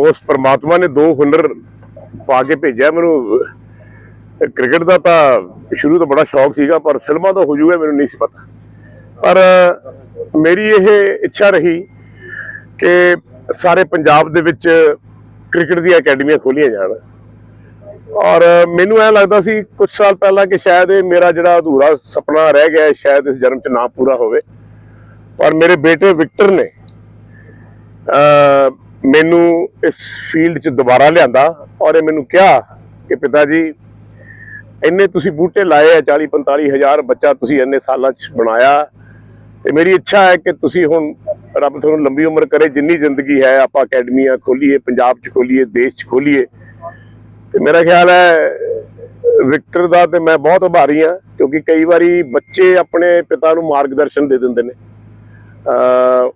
ਉਸ ਪਰਮਾਤਮਾ ਨੇ ਦੋ ਹੁਨਰ ਪਾ ਕੇ ਭੇਜਿਆ। ਮੈਨੂੰ ਕ੍ਰਿਕਟ ਦਾ ਤਾਂ ਸ਼ੁਰੂ ਤੋਂ ਬੜਾ ਸ਼ੌਕ ਸੀਗਾ, ਪਰ ਫਿਲਮਾਂ ਦਾ ਹੋ ਜੂਗਾ, ਮੈਨੂੰ ਨਹੀਂ ਸੀ ਪਤਾ। ਪਰ ਮੇਰੀ ਇਹ ਇੱਛਾ ਰਹੀ ਕਿ ਸਾਰੇ ਪੰਜਾਬ ਦੇ ਵਿੱਚ ਕ੍ਰਿਕਟ ਦੀਆਂ ਅਕੈਡਮੀਆਂ ਖੋਲੀਆਂ ਜਾਣ। ਔਰ, ਮੈਨੂੰ ਐ ਲੱਗਦਾ ਸੀ ਕੁਝ ਸਾਲ ਪਹਿਲਾਂ ਕਿ ਸ਼ਾਇਦ ਇਹ ਮੇਰਾ ਜਿਹੜਾ ਅਧੂਰਾ ਸੁਪਨਾ ਰਹਿ ਗਿਆ ਸ਼ਾਇਦ ਇਸ ਜਨਮ 'ਚ ਨਾ ਪੂਰਾ ਹੋਵੇ। ਪਰ ਮੇਰੇ ਬੇਟੇ ਵਿਕਟਰ ਨੇ ਅ ਮੈਨੂੰ ਇਸ ਫੀਲਡ 'ਚ ਦੁਬਾਰਾ ਲਿਆਂਦਾ ਔਰ ਇਹ ਮੈਨੂੰ ਕਿਹਾ ਕਿ ਪਿਤਾ ਜੀ, ਇੰਨੇ ਤੁਸੀਂ ਬੂਟੇ ਲਾਏ ਆ 40 45 ਹਜ਼ਾਰ ਬੱਚਾ ਤੁਸੀਂ ਇੰਨੇ ਸਾਲਾਂ 'ਚ ਬਣਾਇਆ। ਤੇ ਮੇਰੀ ਇੱਛਾ ਹੈ ਕਿ ਤੁਸੀਂ ਹੁਣ ਰੱਬ ਤੁਹਾਨੂੰ ਲੰਬੀ ਉਮਰ ਕਰੇ, ਜਿੰਨੀ ਜ਼ਿੰਦਗੀ ਹੈ ਆਪਾਂ ਅਕੈਡਮੀਆਂ ਖੋਲੀਏ, ਪੰਜਾਬ 'ਚ ਖੋਲੀਏ, ਦੇਸ਼ 'ਚ ਖੋਲੀਏ। ਤੇ ਮੇਰਾ ਖਿਆਲ ਹੈ, ਵਿਕਟਰ ਦਾ ਤੇ ਮੈਂ ਬਹੁਤ ਆਭਾਰੀ ਹਾਂ, ਕਿਉਂਕਿ ਕਈ ਵਾਰੀ ਬੱਚੇ ਆਪਣੇ ਪਿਤਾ ਨੂੰ ਮਾਰਗਦਰਸ਼ਨ ਦੇ ਦਿੰਦੇ ਨੇ।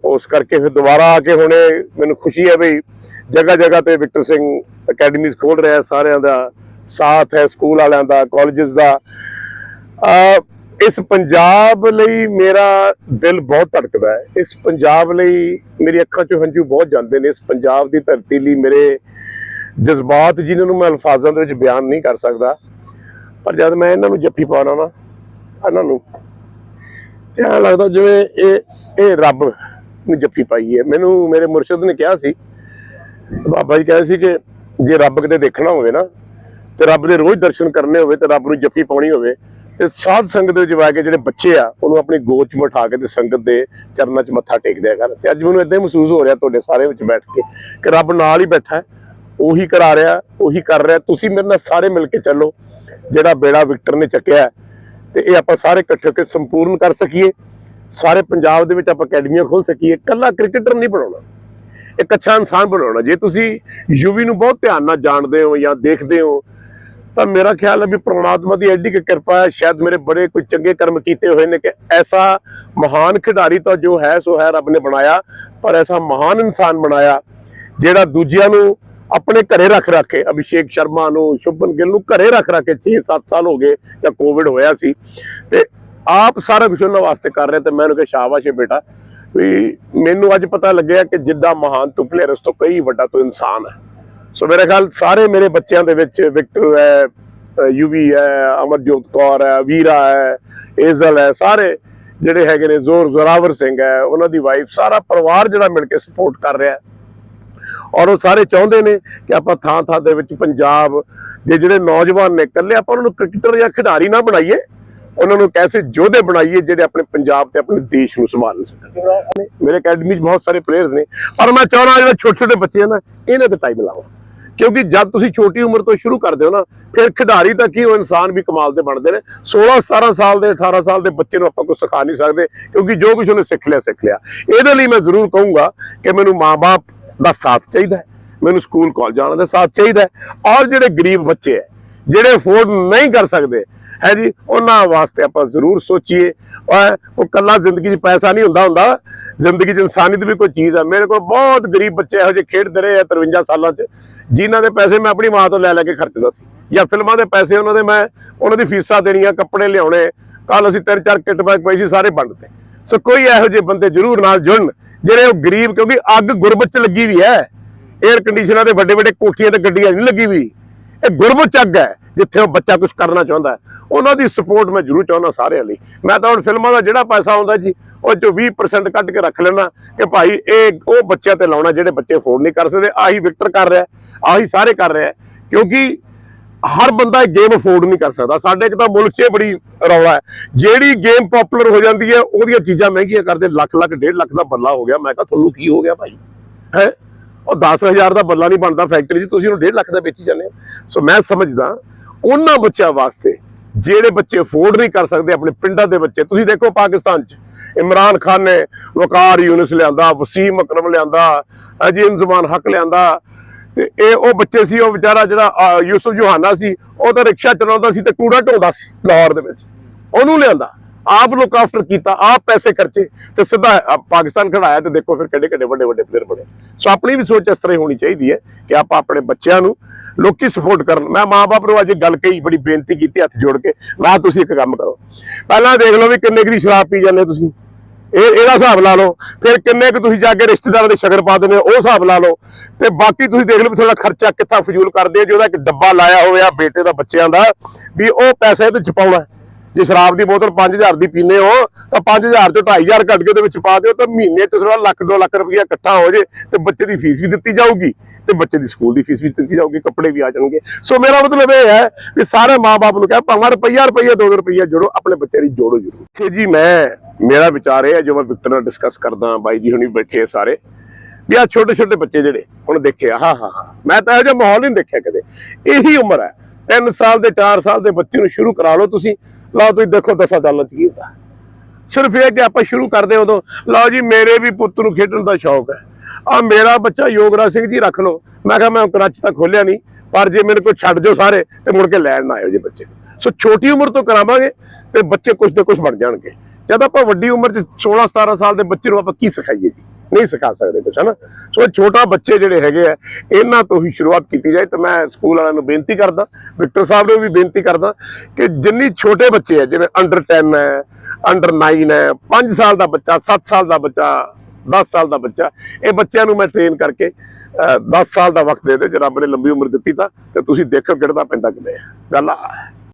ਉਸ ਕਰਕੇ ਫਿਰ ਦੁਬਾਰਾ ਆ ਕੇ ਹੁਣੇ ਮੈਨੂੰ ਖੁਸ਼ੀ ਹੈ ਵੀ ਜਗ੍ਹਾ ਜਗ੍ਹਾ ਤੇ ਵਿਕਟਰ ਸਿੰਘ ਅਕੈਡਮੀਜ਼ ਖੋਲ ਰਿਹਾ ਸਾਰਿਆਂ ਦਾ ਸਾਥ ਹੈ, ਸਕੂਲ ਵਾਲਿਆਂ ਦਾ ਕਾਲਜਸ ਦਾ। ਇਸ ਪੰਜਾਬ ਲਈ ਮੇਰਾ ਦਿਲ ਬਹੁਤ ਧੜਕਦਾ ਹੈ। ਇਸ ਪੰਜਾਬ ਲਈ ਮੇਰੀ ਅੱਖਾਂ 'ਚੋਂ ਹੰਝੂ ਬਹੁਤ ਜਾਂਦੇ ਨੇ। ਇਸ ਪੰਜਾਬ ਦੀ ਧਰਤੀ ਲਈ ਮੇਰੇ ਜਜ਼ਬਾਤ ਜਿਨ੍ਹਾਂ ਨੂੰ ਮੈਂ ਅਲਫਾਜ਼ਾਂ ਦੇ ਵਿੱਚ ਬਿਆਨ ਨਹੀਂ ਕਰ ਸਕਦਾ, ਪਰ ਜਦ ਮੈਂ ਇਹਨਾਂ ਨੂੰ ਜੱਫੀ ਪਾਉਣਾ ਨਾ, ਇਹਨਾਂ ਨੂੰ ਐਂ ਲੱਗਦਾ ਜਿਵੇਂ ਇਹ ਇਹ ਰੱਬ ਨੂੰ ਜੱਫੀ ਪਾਈ ਹੈ ਮੈਨੂੰ ਮੇਰੇ ਮੁਰਸ਼ਿਦ ਨੇ ਕਿਹਾ ਸੀ, ਬਾਬਾ ਜੀ ਕਹਿੰਦੇ ਸੀ ਕਿ ਜੇ ਰੱਬ ਕਿਤੇ ਦੇਖਣਾ ਹੋਵੇ ਨਾ, ਤੇ ਰੱਬ ਦੇ ਰੋਜ਼ ਦਰਸ਼ਨ ਕਰਨੇ ਹੋਵੇ ਤੇ ਰੱਬ ਨੂੰ ਜੱਫੀ ਪਾਉਣੀ ਹੋਵੇ, ਤੇ ਸਾਧ ਸੰਗਤ ਦੇ ਵਿੱਚ ਬੈ ਕੇ ਜਿਹੜੇ ਬੱਚੇ ਆ, ਉਹਨੂੰ ਆਪਣੀ ਗੋਦ 'ਚ ਬਿਠਾ ਕੇ ਤੇ ਸੰਗਤ ਦੇ ਚਰਨਾਂ 'ਚ ਮੱਥਾ ਟੇਕ ਦਿਆ ਕਰ ਤੇ ਅੱਜ ਮੈਨੂੰ ਇਦਾਂ ਹੀ ਮਹਿਸੂਸ ਹੋ ਰਿਹਾ ਤੁਹਾਡੇ ਸਾਰੇ ਵਿੱਚ ਬੈਠ ਕੇ ਕਿ ਰੱਬ ਨਾਲ ਹੀ ਬੈਠਾ ਹੈ, ਉਹੀ ਕਰਾ ਰਿਹਾ, ਉਹੀ ਕਰ ਰਿਹਾ। ਤੁਸੀਂ ਮੇਰੇ ਨਾਲ ਸਾਰੇ ਮਿਲ ਕੇ ਚੱਲੋ, ਜਿਹੜਾ ਬੇੜਾ ਵਿਕਟਰ ਨੇ ਚੱਕਿਆ ਤੇ ਇਹ ਆਪਾਂ ਸਾਰੇ ਇਕੱਠੇ ਹੋ ਕੇ ਸੰਪੂਰਨ ਕਰ ਸਕੀਏ। ਸਾਰੇ ਪੰਜਾਬ ਦੇ ਵਿੱਚ ਆਪਾਂ ਅਕੈਡਮੀਆਂ ਖੋਲ ਸਕੀਏ। ਕੱਲਾ ਕ੍ਰਿਕਟਰ ਨਹੀਂ ਬਣਾਉਣਾ। ਇੱਕ ਅੱਛਾ ਇਨਸਾਨ ਬਣਾਉਣਾ। ਜੇ ਤੁਸੀਂ ਯੂਵੀ ਨੂੰ ਬਹੁਤ ਧਿਆਨ ਨਾਲ ਜਾਣਦੇ ਹੋ ਜਾਂ ਦੇਖਦੇ ਹੋ, ਤਾਂ ਮੇਰਾ ਖਿਆਲ ਹੈ ਵੀ ਪ੍ਰਮਾਤਮਾ ਦੀ ਐਡੀ ਕਿਰਪਾ ਹੈ, ਸ਼ਾਇਦ ਮੇਰੇ ਬੜੇ ਕੋਈ ਚੰਗੇ ਕਰਮ ਕੀਤੇ ਹੋਏ ਨੇ ਕਿ ਐਸਾ ਮਹਾਨ ਖਿਡਾਰੀ ਤਾਂ ਜੋ ਹੈ ਸੋ ਹੈ ਰੱਬ ਨੇ ਬਣਾਇਆ, ਪਰ ਐਸਾ ਮਹਾਨ ਇਨਸਾਨ ਬਣਾਇਆ, ਜਿਹੜਾ ਦੂਜਿਆਂ ਨੂੰ ਆਪਣੇ ਘਰੇ ਰੱਖ ਰੱਖ ਅਭਿਸ਼ੇਕ ਸ਼ਰਮਾ ਨੂੰ, ਸ਼ੁਭਨ ਗਿੱਲ ਨੂੰ ਘਰੇ ਰੱਖ ਰੱਖ 6-7 ਸਾਲ ਹੋ ਗਏ ਜਾਂ ਕੋਵਿਡ ਹੋਇਆ ਸੀ। ਤੇ ਆਪ ਸਾਰਾ ਕੁਝ ਉਹਨਾਂ ਵਾਸਤੇ ਕਰ ਰਿਹਾ ਤੇ ਮੈਂ ਉਹਨੂੰ ਕਿਹਾ, ਸ਼ਾਬਾਸ਼ ਏ ਬੇਟਾ। ਵੀ ਮੈਨੂੰ ਅੱਜ ਪਤਾ ਲੱਗਿਆ ਕਿ ਜਿੱਦਾਂ ਮਹਾਨ ਤੂੰ ਪਲੇਅਰ ਤੋਂ ਕਈ ਵੱਡਾ ਤੂੰ ਇਨਸਾਨ ਹੈ ਸੋ ਮੇਰੇ ਖਿਆਲ ਸਾਰੇ ਮੇਰੇ ਬੱਚਿਆਂ ਦੇ ਵਿੱਚ ਵਿਕਟਰ ਹੈ ਯੂਵੀ ਹੈ, ਅਮਰਜੋਤ ਕੌਰ ਹੈ, ਵੀਰਾ ਹੈ ਏਜ਼ਲ ਹੈ, ਸਾਰੇ ਜਿਹੜੇ ਹੈਗੇ ਨੇ, ਜ਼ੋਰ ਜ਼ੋਰਾਵਰ ਸਿੰਘ ਹੈ, ਉਹਨਾਂ ਦੀ ਵਾਈਫ ਸਾਰਾ ਪਰਿਵਾਰ ਜਿਹੜਾ ਮਿਲ ਕੇ ਸਪੋਰਟ ਕਰ ਰਿਹਾ ਔਰ ਉਹ ਸਾਰੇ ਚਾਹੁੰਦੇ ਨੇ ਕਿ ਆਪਾਂ ਥਾਂ ਥਾਂ ਦੇ ਵਿੱਚ ਪੰਜਾਬ ਦੇ ਜਿਹੜੇ ਨੌਜਵਾਨ ਨੇ ਇਕੱਲੇ ਆਪਾਂ ਉਹਨਾਂ ਨੂੰ ਕ੍ਰਿਕਟਰ ਜਾਂ ਖਿਡਾਰੀ ਨਾ ਬਣਾਈਏ, ਉਹਨਾਂ ਨੂੰ ਕੈਸੇ ਯੋਧੇ ਬਣਾਈਏ ਜਿਹੜੇ ਆਪਣੇ ਪੰਜਾਬ ਤੇ ਆਪਣੇ ਦੇਸ਼ ਨੂੰ ਸੰਭਾਲ ਸਕਣ ਮੇਰੇ ਅਕੈਡਮੀ 'ਚ ਬਹੁਤ ਸਾਰੇ ਪਲੇਅਰਸ ਨੇ, ਪਰ ਮੈਂ ਚਾਹੁੰਦਾ ਜਿਹੜੇ ਛੋਟੇ ਛੋਟੇ ਬੱਚੇ ਆ ਨਾ, ਇਹਨਾਂ ਤੇ ਟਾਈਮ ਲਾਓ। ਕਿਉਂਕਿ ਜਦ ਤੁਸੀਂ ਛੋਟੀ ਉਮਰ ਤੋਂ ਸ਼ੁਰੂ ਕਰਦੇ ਹੋ ਨਾ, ਫਿਰ ਖਿਡਾਰੀ ਤਾਂ ਕੀ ਉਹ ਇਨਸਾਨ ਵੀ ਕਮਾਲ ਦੇ ਬਣਦੇ ਨੇ। 16 17 ਸਾਲ ਦੇ 18 ਸਾਲ ਦੇ ਬੱਚੇ ਨੂੰ ਆਪਾਂ ਕੁਝ ਸਿਖਾ ਨਹੀਂ ਸਕਦੇ, ਕਿਉਂਕਿ ਜੋ ਕੁਝ ਉਹਨੇ ਸਿੱਖ ਲਿਆ ਸਿੱਖ ਲਿਆ। ਇਹਦੇ ਲਈ ਮੈਂ ਜ਼ਰੂਰ ਕਹੂੰਗਾ ਕਿ ਮੈਨੂੰ ਮਾਪੇ ਦਾ ਸਾਥ ਚਾਹੀਦਾ ਹੈ। ਮੈਨੂੰ ਸਕੂਲ ਕਾਲਜਾਂ ਦਾ ਸਾਥ ਚਾਹੀਦਾ ਹੈ। ਔਰ ਜਿਹੜੇ ਗਰੀਬ ਬੱਚੇ ਹੈ, ਜਿਹੜੇ ਅਫੋਰਡ ਨਹੀਂ ਕਰ ਸਕਦੇ, ਹੈ ਜੀ, ਉਹਨਾਂ ਵਾਸਤੇ ਆਪਾਂ ਜ਼ਰੂਰ ਸੋਚੀਏ। ਔਰ ਉਹ ਕੱਲਾ ਜ਼ਿੰਦਗੀ 'ਚ ਪੈਸਾ ਨਹੀਂ ਹੁੰਦਾ ਹੁੰਦਾ। ਜ਼ਿੰਦਗੀ 'ਚ ਇਨਸਾਨੀਅਤ ਵੀ ਕੋਈ ਚੀਜ਼ ਹੈ। ਮੇਰੇ ਕੋਲ ਬਹੁਤ ਗਰੀਬ ਬੱਚੇ ਇਹੋ ਜਿਹੇ ਖੇਡਦੇ ਰਹੇ ਆ 53 ਸਾਲਾਂ 'ਚ, ਜਿਨ੍ਹਾਂ ਦੇ ਪੈਸੇ ਮੈਂ ਆਪਣੀ ਮਾਂ ਤੋਂ ਲੈ ਲੈ ਕੇ ਖਰਚਦਾ ਸੀ। ਜਾਂ ਫਿਲਮਾਂ ਦੇ ਪੈਸੇ ਉਹਨਾਂ ਦੇ ਮੈਂ ਉਹਨਾਂ ਦੀ ਫੀਸਾਂ ਦੇਣੀਆਂ, ਕੱਪੜੇ ਲਿਆਉਣੇ। ਕੱਲ ਅਸੀਂ ਤਿੰਨ ਚਾਰ ਕਿੱਟ ਬੈਗ ਪਈ ਸੀ, ਸਾਰੇ ਵੰਡਦੇ ਸੋ ਕੋਈ ਇਹੋ ਜਿਹੇ ਬੰਦੇ ਜ਼ਰੂਰ ਨਾਲ ਜੁੜਨ। ਜਿਹੜੇ ਉਹ ਗਰੀਬ, ਕਿਉਂਕਿ ਅੱਗ ਗੁਰਬਤ 'ਚ ਲੱਗੀ ਵੀ ਹੈ। 에ਅਰ ਕੰਡੀਸ਼ਨਰ ਦੇ ਵੱਡੇ ਵੱਡੇ ਕੋਠੀਆਂ ਤੇ ਗੱਡੀਆਂ ਨਹੀਂ ਲੱਗੀ ਵੀ। ਇਹ ਗੁਰਬਤ 'ਚ ਅੱਗ ਹੈ, ਜਿੱਥੇ ਉਹ ਬੱਚਾ ਕੁਝ ਕਰਨਾ ਚਾਹੁੰਦਾ ਉਹਨਾਂ ਦੀ ਸਪੋਰਟ ਮੈਂ ਜ਼ਰੂਰ ਚਾਹੁੰਦਾ ਸਾਰਿਆਂ ਲਈ। ਮੈਂ ਤਾਂ ਹੁਣ ਫਿਲਮਾਂ ਦਾ ਜਿਹੜਾ ਪੈਸਾ ਆਉਂਦਾ ਜੀ, ਉਹ ਚੋਂ 20% ਕੱਢ ਕੇ ਰੱਖ ਲੈਣਾ ਕਿ ਭਾਈ ਇਹ ਉਹ ਬੱਚਿਆਂ ਤੇ ਲਾਉਣਾ, ਜਿਹੜੇ ਬੱਚੇ ਅਫੋਰਡ ਨਹੀਂ ਕਰ ਸਕਦੇ, ਆਹੀ ਵਿਕਟਰ ਕਰ ਰਿਹਾ ਆਹੀ ਸਾਰੇ ਕਰ ਰਿਹਾ ਕਿਉਂਕਿ ਹਰ ਬੰਦਾ ਇਹ ਗੇਮ ਅਫੋਰਡ ਨਹੀਂ ਕਰ ਸਕਦਾ। ਸਾਡੇ ਇੱਕ ਤਾਂ ਮੁਲਕ 'ਚ ਬੜੀ ਰੌਲਾ ਹੈ। ਜਿਹੜੀ ਗੇਮ ਪਪੂਲਰ ਹੋ ਜਾਂਦੀ ਹੈ, ਉਹਦੀਆਂ ਚੀਜ਼ਾਂ ਮਹਿੰਗੀਆਂ ਕਰਦੇ, ਲੱਖ ਲੱਖ, ਡੇਢ ਲੱਖ ਦਾ ਬੱਲਾ ਹੋ ਗਿਆ। ਮੈਂ ਕਿਹਾ, ਤੁਹਾਨੂੰ ਕੀ ਹੋ ਗਿਆ ਭਾਈ? ਹੈ? ਉਹ 10000 ਦਾ ਬੱਲਾ ਨਹੀਂ ਬਣਦਾ ਫੈਕਟਰੀ 'ਚ, ਤੁਸੀਂ ਉਹਨੂੰ 1.5 ਲੱਖ ਦਾ ਵੇਚੀ ਜਾਂਦੇ ਹੋ। ਸੋ ਮੈਂ ਸਮਝਦਾ, ਉਹਨਾਂ ਬੱਚਿਆਂ ਵਾਸਤੇ ਜਿਹੜੇ ਬੱਚੇ ਅਫੋਰਡ ਨਹੀਂ ਕਰ ਸਕਦੇ ਆਪਣੇ ਪਿੰਡਾਂ ਦੇ ਬੱਚੇ, ਤੁਸੀਂ ਦੇਖੋ ਪਾਕਿਸਤਾਨ 'ਚ, ਇਮਰਾਨ ਖਾਨ ਨੇ ਵਕਾਰ ਯੂਨਸ ਲਿਆਂਦਾ, ਵਸੀਮ ਅਕਰਮ ਲਿਆਂਦਾ, ਅਜੀਮ ਜ਼ਮਾਨ ਹਕ ਲਿਆਂਦਾ ਤੇ ਇਹ ਉਹ ਬੱਚੇ ਸੀ ਉਹ ਵਿਚਾਰਾ ਜਿਹੜਾ ਅਹ, ਯੂਸਫ ਜੋਹਾਨਾ ਸੀ ਉਹ ਤਾਂ ਰਿਕਸ਼ਾ ਚਲਾਉਂਦਾ ਸੀ ਤੇ ਕੂੜਾ ਢੋਂਦਾ ਸੀ ਲਾਹੌਰ ਦੇ ਵਿੱਚ। ਉਹਨੂੰ ਲਿਆਂਦਾ। ਆਪ ਲੁੱਕ ਆਫਟਰ ਕੀਤਾ ਆਪ ਪੈਸੇ ਖਰਚੇ ਤੇ ਸਿੱਧਾ ਪਾਕਿਸਤਾਨ ਖੜਾਇਆ ਤੇ ਦੇਖੋ ਫਿਰ ਕਿੱਡੇ ਕਿੱਡੇ ਵੱਡੇ ਵੱਡੇ ਪਲੇਅਰ ਬਣੇ। ਸੋ ਆਪਣੀ ਵੀ ਸੋਚ ਇਸ ਤਰ੍ਹਾਂ ਹੀ ਹੋਣੀ ਚਾਹੀਦੀ ਹੈ ਕਿ ਆਪਾਂ ਆਪਣੇ ਬੱਚਿਆਂ ਨੂੰ ਲੋਕੀ ਸਪੋਰਟ ਕਰਨ। ਮੈਂ ਮਾਪੇ ਨੂੰ ਅੱਜ ਗੱਲ ਕਹੀ ਬੜੀ ਬੇਨਤੀ ਕੀਤੀ ਹੱਥ ਜੋੜ ਕੇ ਨਾ ਤੁਸੀਂ ਇੱਕ ਕੰਮ ਕਰੋ। ਪਹਿਲਾਂ ਦੇਖ ਲਓ ਵੀ ਕਿੰਨੇ ਕੁ ਦੀ ਸ਼ਰਾਬ ਪੀ ਜਾਂਦੇ ਤੁਸੀਂ। ਇਹ ਇਹਦਾ ਹਿਸਾਬ ਲਾ ਲਓ। ਫਿਰ ਕਿੰਨੇ ਕੁ ਤੁਸੀਂ ਜਾ ਕੇ ਰਿਸ਼ਤੇਦਾਰਾਂ ਦੇ ਸ਼ਗਨ ਪਾ ਦਿੰਦੇ ਹੋ, ਉਹ ਹਿਸਾਬ ਲਾ ਲਓ। ਤੇ ਬਾਕੀ ਤੁਸੀਂ ਦੇਖ ਲਓ ਵੀ ਤੁਹਾਡਾ ਖਰਚਾ ਕਿੱਥਾ ਫਜ਼ੂਲ ਕਰਦੇ ਆ ਜਿਹਦਾ ਇੱਕ ਡੱਬਾ ਲਾਇਆ ਹੋਇਆ ਬੇਟੇ ਦਾ, ਬੱਚਿਆਂ ਦਾ, ਵੀ ਉਹ ਪੈਸੇ ਇਹਦੇ ਚ ਪਾਉਣਾ ਜੇ ਸ਼ਰਾਬ ਦੀ ਬੋਤਲ 5000 ਦੀ ਪੀਨੇ ਹੋ, ਤਾਂ 5000 ਚੋਂ 2500 ਕੱਢ ਕੇ ਉਹਦੇ ਵਿੱਚ ਪਾ ਦਿਓ, ਤਾਂ ਮਹੀਨੇ ਚ ਤੁਹਾਡਾ ਲੱਖ 2 ਲੱਖ ਰੁਪਇਆ ਇਕੱਠਾ ਹੋ ਜੇ, ਤੇ ਬੱਚੇ ਦੀ ਫੀਸ ਵੀ ਦਿੱਤੀ ਜਾਊਗੀ। ਤੇ ਬੱਚੇ ਦੀ ਸਕੂਲ ਦੀ ਫੀਸ ਵੀ ਦਿੱਤੀ ਜਾਊਗੀ, ਕੱਪੜੇ ਵੀ ਆ ਜਾਣਗੇ। ਸੋ ਮੇਰਾ ਮਤਲਬ ਇਹ ਹੈ ਵੀ ਸਾਰੇ ਮਾਪੇ ਨੂੰ ਕਹੇ, ਭਾਵੇਂ ਰੁਪਈਆ ਰੁਪਈਆ 2 ਰੁਪਈਆ ਜੋੜੋ, ਆਪਣੇ ਬੱਚੇ ਦੀ ਜੋੜੋ ਜ਼ਰੂਰ। ਜੀ, ਮੈਂ, ਮੇਰਾ ਵਿਚਾਰ ਇਹ ਹੈ ਜੋ ਮੈਂ ਵਿਕਟਰ ਨਾਲ ਡਿਸਕਸ ਕਰਦਾ, ਬਾਈ ਜੀ ਹੁਣੀ ਬੈਠੇ ਸਾਰੇ, ਵੀ ਆ ਛੋਟੇ ਛੋਟੇ ਬੱਚੇ ਜਿਹੜੇ, ਹੁਣ ਦੇਖਿਆ ਹਾਂ ਹਾਂ ਹਾਂ। ਮੈਂ ਤਾਂ ਇਹੋ ਜਿਹਾ ਮਾਹੌਲ ਨਹੀਂ ਦੇਖਿਆ ਕਦੇ। ਇਹੀ ਉਮਰ ਹੈ। 3 ਸਾਲ ਦੇ 4 ਸਾਲ ਦੇ ਬੱਚੇ ਨੂੰ ਸ਼ੁਰੂ ਕਰਾ ਲਓ ਤੁਸੀਂ। ਲਓ ਤੁਸੀਂ ਦੇਖੋ ਦਸਾਂ ਸਾਲਾਂ ਚ ਕੀ ਹੁੰਦਾ। ਸਿਰਫ ਇਹ ਕਿ ਆਪਾਂ ਸ਼ੁਰੂ ਕਰਦੇ ਉਦੋਂ। ਲਓ ਜੀ, ਮੇਰੇ ਵੀ ਪੁੱਤ ਨੂੰ ਖੇਡਣ ਦਾ ਸ਼ੌਕ ਹੈ। ਆ ਮੇਰਾ ਬੱਚਾ ਯੋਗਰਾਜ ਸਿੰਘ ਜੀ ਰੱਖ ਲਓ। ਮੈਂ ਕਿਹਾ ਮੈਂ ਕਰਾਚੀ ਤਾਂ ਖੋਲਿਆ ਨਹੀਂ, ਪਰ ਜੇ ਮੇਰੇ ਕੋਲ ਛੱਡ ਦਿਓ ਸਾਰੇ, ਤੇ ਮੁੜ ਕੇ ਲੈਣ ਨਾ ਆਇਓ ਜੇ ਬੱਚੇ ਸੋ ਛੋਟੀ ਉਮਰ ਤੋਂ ਕਰਾਵਾਂਗੇ ਤੇ ਬੱਚੇ ਕੁਝ ਨਾ ਕੁਝ ਬਣ ਜਾਣਗੇ। ਜਦ ਆਪਾਂ ਵੱਡੀ ਉਮਰ 'ਚ 16 17 ਸਾਲ ਦੇ ਬੱਚੇ ਨੂੰ ਆਪਾਂ ਕੀ ਸਿਖਾਈਏ ਜੀ? ਨਹੀਂ ਸਿਖਾ ਸਕਦੇ ਕੁਛ, ਹਨਾ? ਸੋ ਇਹ ਛੋਟਾ ਬੱਚੇ ਜਿਹੜੇ ਹੈਗੇ ਆ, ਇਹਨਾਂ ਤੋਂ ਹੀ ਸ਼ੁਰੂਆਤ ਕੀਤੀ ਜਾਏ ਤਾਂ ਮੈਂ ਸਕੂਲ ਵਾਲਿਆਂ ਨੂੰ ਬੇਨਤੀ ਕਰਦਾ, ਵਿਕਟਰ ਸਾਹਿਬ ਨੂੰ ਵੀ ਬੇਨਤੀ ਕਰਦਾ ਕਿ ਜਿੰਨੀ ਛੋਟੇ ਬੱਚੇ ਆ, ਜਿਵੇਂ ਅੰਡਰ 10 ਹੈ ਅੰਡਰ 9 ਹੈ 5 ਸਾਲ ਦਾ ਬੱਚਾ 7 ਸਾਲ ਦਾ ਬੱਚਾ 10 ਸਾਲ ਦਾ ਬੱਚਾ। ਇਹ ਬੱਚਿਆਂ ਨੂੰ ਮੈਂ ਟ੍ਰੇਨ ਕਰਕੇ 10 ਸਾਲ ਦਾ ਵਕਤ ਦੇ ਦੇ ਜੇ ਰੱਬ ਨੇ ਲੰਬੀ ਉਮਰ ਦਿੱਤੀ ਤਾਂ, ਤੇ ਤੁਸੀਂ ਦੇਖੋ ਗਿੜਦਾ ਪੈਂਦਾ ਕਿਵੇਂ ਗੱਲ ਆ।